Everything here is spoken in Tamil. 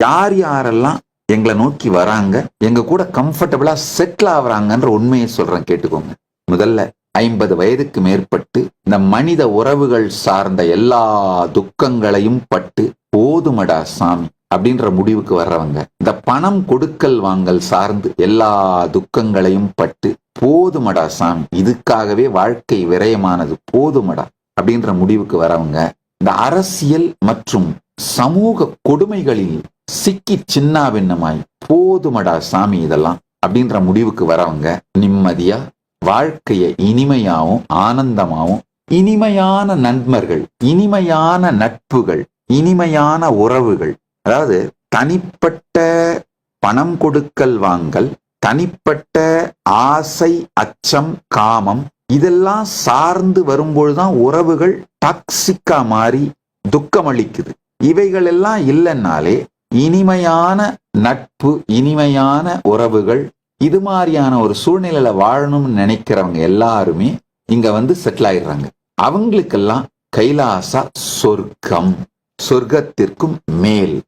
யார் யாரெல்லாம் எங்களை நோக்கி வராங்க எங்க கூட கம்ஃபர்டபுளா செட்டில் ஆகுறாங்கன்ற உண்மையை சொல்றேன் கேட்டுக்கோங்க. முதல்ல ஐம்பது வயதுக்கு மேற்பட்டு இந்த மனித உறவுகள் சார்ந்த எல்லா துக்கங்களையும் பட்டு போதுமடா சாமி அப்படின்ற முடிவுக்கு வர்றவங்க இந்த பணம் கொடுக்கல் வாங்கல் சார்ந்து எல்லா துக்கங்களையும் பட்டு போதுமடா சாமி இதுக்காகவே வாழ்க்கை விரயமானது போதுமடா அப்படின்ற முடிவுக்கு வரவங்க இந்த அரசியல் மற்றும் சமூக கொடுமைகளில் சிக்கி சின்னாபின்னமாய் போதுமடா சாமி இதெல்லாம் அப்படின்ற முடிவுக்கு வரவங்க நிம்மதியா வாழ்க்கைய இனிமையாவும் ஆனந்தமாவும் இனிமையான நண்பர்கள் இனிமையான நட்புகள் இனிமையான உறவுகள் அதாவது தனிப்பட்ட பணம் கொடுக்கல் வாங்கல் தனிப்பட்ட ஆசை அச்சம் காமம் இதெல்லாம் சார்ந்து வரும்பொழுதுதான் உறவுகள் டாக்ஸிக்கா மாறி துக்கமளிக்குது. இவைகள் எல்லாம் இல்லைன்னாலே இனிமையான நட்பு இனிமையான உறவுகள் இது மாதிரியான ஒரு சூழ்நிலையில வாழணும்னு நினைக்கிறவங்க எல்லாருமே இங்க வந்து செட்டில் ஆயிடுறாங்க. அவங்களுக்கெல்லாம் கைலாசா சொர்க்கம் சொர்க்கத்திற்கும் மேல்.